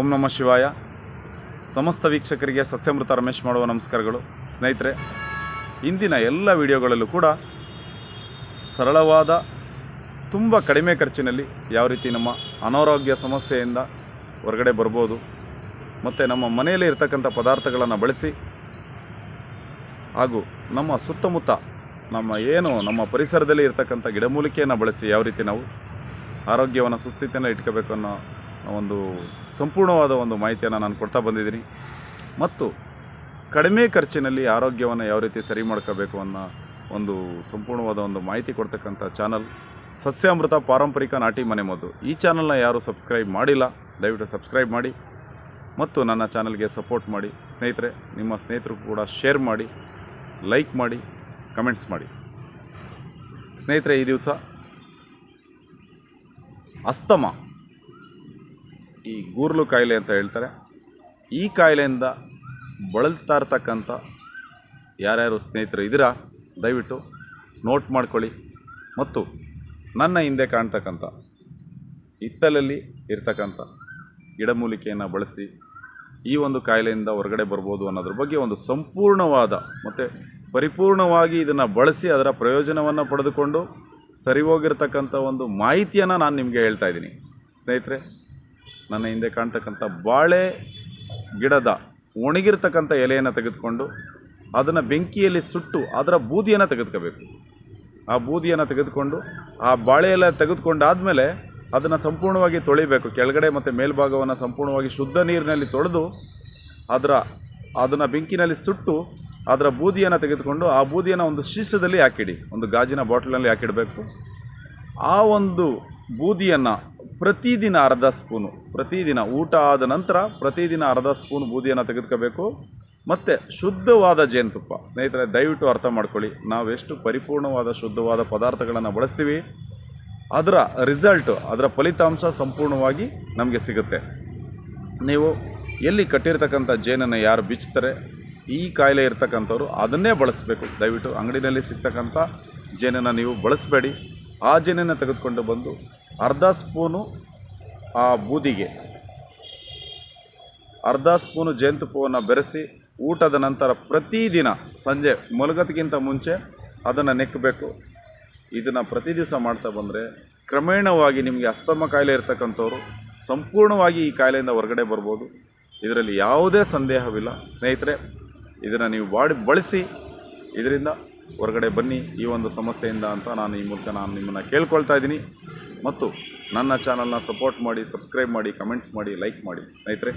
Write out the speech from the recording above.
ಓಂ ನಮಃ ಶಿವಾಯ. ಸಮಸ್ತ ವೀಕ್ಷಕರಿಗೆ ಸಸ್ಯಮೃತ ರಮೇಶ್ ಮಾಡುವ ನಮಸ್ಕಾರಗಳು. ಸ್ನೇಹಿತರೆ, ಇಂದಿನ ಎಲ್ಲ ವಿಡಿಯೋಗಳಲ್ಲೂ ಕೂಡ ಸರಳವಾದ, ತುಂಬ ಕಡಿಮೆ ಖರ್ಚಿನಲ್ಲಿ ಯಾವ ರೀತಿ ನಮ್ಮ ಅನಾರೋಗ್ಯ ಸಮಸ್ಯೆಯಿಂದ ಹೊರಗಡೆ ಬರ್ಬೋದು, ಮತ್ತು ನಮ್ಮ ಮನೆಯಲ್ಲಿ ಇರತಕ್ಕಂಥ ಪದಾರ್ಥಗಳನ್ನು ಬಳಸಿ, ಹಾಗೂ ನಮ್ಮ ಸುತ್ತಮುತ್ತ ನಮ್ಮ ಏನು ನಮ್ಮ ಪರಿಸರದಲ್ಲಿ ಇರತಕ್ಕಂಥ ಗಿಡಮೂಲಿಕೆಯನ್ನು ಬಳಸಿ ಯಾವ ರೀತಿ ನಾವು ಆರೋಗ್ಯವನ್ನು ಸುಸ್ಥಿತಿಯನ್ನು ಇಟ್ಕೋಬೇಕು ಅನ್ನೋ ಒಂದು ಸಂಪೂರ್ಣವಾದ ಒಂದು ಮಾಹಿತಿಯನ್ನು ನಾನು ಕೊಡ್ತಾ ಬಂದಿದ್ದೀನಿ. ಮತ್ತು ಕಡಿಮೆ ಖರ್ಚಿನಲ್ಲಿ ಆರೋಗ್ಯವನ್ನು ಯಾವ ರೀತಿ ಸರಿ ಮಾಡ್ಕೋಬೇಕು ಅನ್ನೋ ಒಂದು ಸಂಪೂರ್ಣವಾದ ಒಂದು ಮಾಹಿತಿ ಕೊಡ್ತಕ್ಕಂಥ ಚಾನಲ್ ಸಸ್ಯಾಮೃತ ಪಾರಂಪರಿಕ ನಾಟಿ ಮನೆ ಮದ್ದು. ಈ ಚಾನಲ್ನ ಯಾರು ಸಬ್ಸ್ಕ್ರೈಬ್ ಮಾಡಿಲ್ಲ, ದಯವಿಟ್ಟು ಸಬ್ಸ್ಕ್ರೈಬ್ ಮಾಡಿ ಮತ್ತು ನನ್ನ ಚಾನಲ್ಗೆ ಸಪೋರ್ಟ್ ಮಾಡಿ. ಸ್ನೇಹಿತರೆ, ನಿಮ್ಮ ಸ್ನೇಹಿತರು ಕೂಡ ಶೇರ್ ಮಾಡಿ, ಲೈಕ್ ಮಾಡಿ, ಕಮೆಂಟ್ಸ್ ಮಾಡಿ. ಸ್ನೇಹಿತರೆ, ಈ ದಿವಸ ಅಸ್ತಮ. ಈ ಗೂರ್ಲು ಕಾಯಿಲೆ ಅಂತ ಹೇಳ್ತಾರೆ. ಈ ಕಾಯಿಲೆಯಿಂದ ಬಳಲ್ತಾ ಇರ್ತಕ್ಕಂಥ ಯಾರ್ಯಾರು ಸ್ನೇಹಿತರು ಇದ್ದೀರಾ ದಯವಿಟ್ಟು ನೋಟ್ ಮಾಡ್ಕೊಳ್ಳಿ. ಮತ್ತು ನನ್ನ ಹಿಂದೆ ಕಾಣ್ತಕ್ಕಂಥ ಹಿತ್ತಲಲ್ಲಿ ಇರ್ತಕ್ಕಂಥ ಗಿಡಮೂಲಿಕೆಯನ್ನು ಬಳಸಿ ಈ ಒಂದು ಕಾಯಿಲೆಯಿಂದ ಹೊರಗಡೆ ಬರ್ಬೋದು ಅನ್ನೋದ್ರ ಬಗ್ಗೆ ಒಂದು ಸಂಪೂರ್ಣವಾದ ಮತ್ತು ಪರಿಪೂರ್ಣವಾಗಿ ಇದನ್ನು ಬಳಸಿ ಅದರ ಪ್ರಯೋಜನವನ್ನು ಪಡೆದುಕೊಂಡು ಸರಿ ಹೋಗಿರ್ತಕ್ಕಂಥ ಒಂದು ಮಾಹಿತಿಯನ್ನು ನಾನು ನಿಮಗೆ ಹೇಳ್ತಾ ಇದ್ದೀನಿ. ಸ್ನೇಹಿತರೆ ನನ್ನ ಹಿಂದೆ ಕಾಣ್ತಕ್ಕಂಥ ಬಾಳೆ ಗಿಡದ ಒಣಗಿರ್ತಕ್ಕಂಥ ಎಲೆಯನ್ನು ತೆಗೆದುಕೊಂಡು ಅದನ್ನು ಬೆಂಕಿಯಲ್ಲಿ ಸುಟ್ಟು ಅದರ ಬೂದಿಯನ್ನು ತೆಗೆದುಕೋಬೇಕು. ಆ ಬೂದಿಯನ್ನು ತೆಗೆದುಕೊಂಡು ಆ ಬಾಳೆ ತೆಗೆದುಕೊಂಡಾದಮೇಲೆ ಅದನ್ನು ಸಂಪೂರ್ಣವಾಗಿ ತೊಳಿಬೇಕು. ಕೆಳಗಡೆ ಮತ್ತು ಮೇಲ್ಭಾಗವನ್ನು ಸಂಪೂರ್ಣವಾಗಿ ಶುದ್ಧ ನೀರಿನಲ್ಲಿ ತೊಳೆದು ಅದರ ಅದನ್ನು ಬೆಂಕಿನಲ್ಲಿ ಸುಟ್ಟು ಅದರ ಬೂದಿಯನ್ನು ತೆಗೆದುಕೊಂಡು ಆ ಬೂದಿಯನ್ನು ಒಂದು ಶೀಸದಲ್ಲಿ ಹಾಕಿಡಿ. ಒಂದು ಗಾಜಿನ ಬಾಟ್ಲಲ್ಲಿ ಹಾಕಿಡಬೇಕು. ಆ ಒಂದು ಬೂದಿಯನ್ನು ಪ್ರತಿದಿನ ಅರ್ಧ ಸ್ಪೂನು, ಪ್ರತಿದಿನ ಊಟ ಆದ ನಂತರ ಪ್ರತಿದಿನ ಅರ್ಧ ಸ್ಪೂನ್ ಬೂದಿಯನ್ನು ತೆಗೆದುಕೋಬೇಕು. ಮತ್ತು ಶುದ್ಧವಾದ ಜೇನುತುಪ್ಪ. ಸ್ನೇಹಿತರೆ, ದಯವಿಟ್ಟು ಅರ್ಥ ಮಾಡ್ಕೊಳ್ಳಿ. ನಾವೆಷ್ಟು ಪರಿಪೂರ್ಣವಾದ ಶುದ್ಧವಾದ ಪದಾರ್ಥಗಳನ್ನು ಬಳಸ್ತೀವಿ, ಅದರ ರಿಸಲ್ಟು, ಅದರ ಫಲಿತಾಂಶ ಸಂಪೂರ್ಣವಾಗಿ ನಮಗೆ ಸಿಗುತ್ತೆ. ನೀವು ಎಲ್ಲಿ ಕಟ್ಟಿರ್ತಕ್ಕಂಥ ಜೇನನ್ನು ಯಾರು ಬಿಚ್ಚುತ್ತಾರೆ ಈ ಕಾಯಿಲೆ ಇರ್ತಕ್ಕಂಥವ್ರು ಅದನ್ನೇ ಬಳಸಬೇಕು. ದಯವಿಟ್ಟು ಅಂಗಡಿನಲ್ಲಿ ಸಿಗ್ತಕ್ಕಂಥ ಜೇನನ್ನು ನೀವು ಬಳಸಬೇಡಿ. ಆ ಜೇನನ್ನು ತೆಗೆದುಕೊಂಡು ಬಂದು ಅರ್ಧ ಸ್ಪೂನು ಆ ಬೂದಿಗೆ, ಅರ್ಧ ಸ್ಪೂನು ಜೇನುತುಪ್ಪವನ್ನು ಬೆರೆಸಿ ಊಟದ ನಂತರ ಪ್ರತಿದಿನ ಸಂಜೆ ಮಲಗೋದಕ್ಕಿಂತ ಮುಂಚೆ ಅದನ್ನು ನೆಕ್ಕಬೇಕು ಇದನ್ನು ಪ್ರತಿ ದಿವಸ ಮಾಡ್ತಾ ಬಂದರೆ ಕ್ರಮೇಣವಾಗಿ ನಿಮಗೆ ಅಸ್ತಮ ಕಾಯಿಲೆ ಇರ್ತಕ್ಕಂಥವ್ರು ಸಂಪೂರ್ಣವಾಗಿ ಈ ಕಾಯಿಲೆಯಿಂದ ಹೊರಗಡೆ ಬರ್ಬೋದು. ಇದರಲ್ಲಿ ಯಾವುದೇ ಸಂದೇಹವಿಲ್ಲ. ಸ್ನೇಹಿತರೆ, ಇದನ್ನು ನೀವು ಬಾಡಿ ಬಳಸಿ, ಇದರಿಂದ ಹೊರಗಡೆ ಬನ್ನಿ ಈ ಒಂದು ಸಮಸ್ಯೆಯಿಂದ ಅಂತ ನಾನು ಈ ಮೂಲಕ ನಾನು ನಿಮ್ಮನ್ನು ಕೇಳ್ಕೊಳ್ತಾ ಇದ್ದೀನಿ. ಮತ್ತು ನನ್ನ ಚಾನಲ್ನ ಸಪೋರ್ಟ್ ಮಾಡಿ ಸಬ್ಸ್ಕ್ರೈಬ್ ಮಾಡಿ ಕಮೆಂಟ್ಸ್ ಮಾಡಿ ಲೈಕ್ ಮಾಡಿ ಸ್ನೇಹಿತರೆ.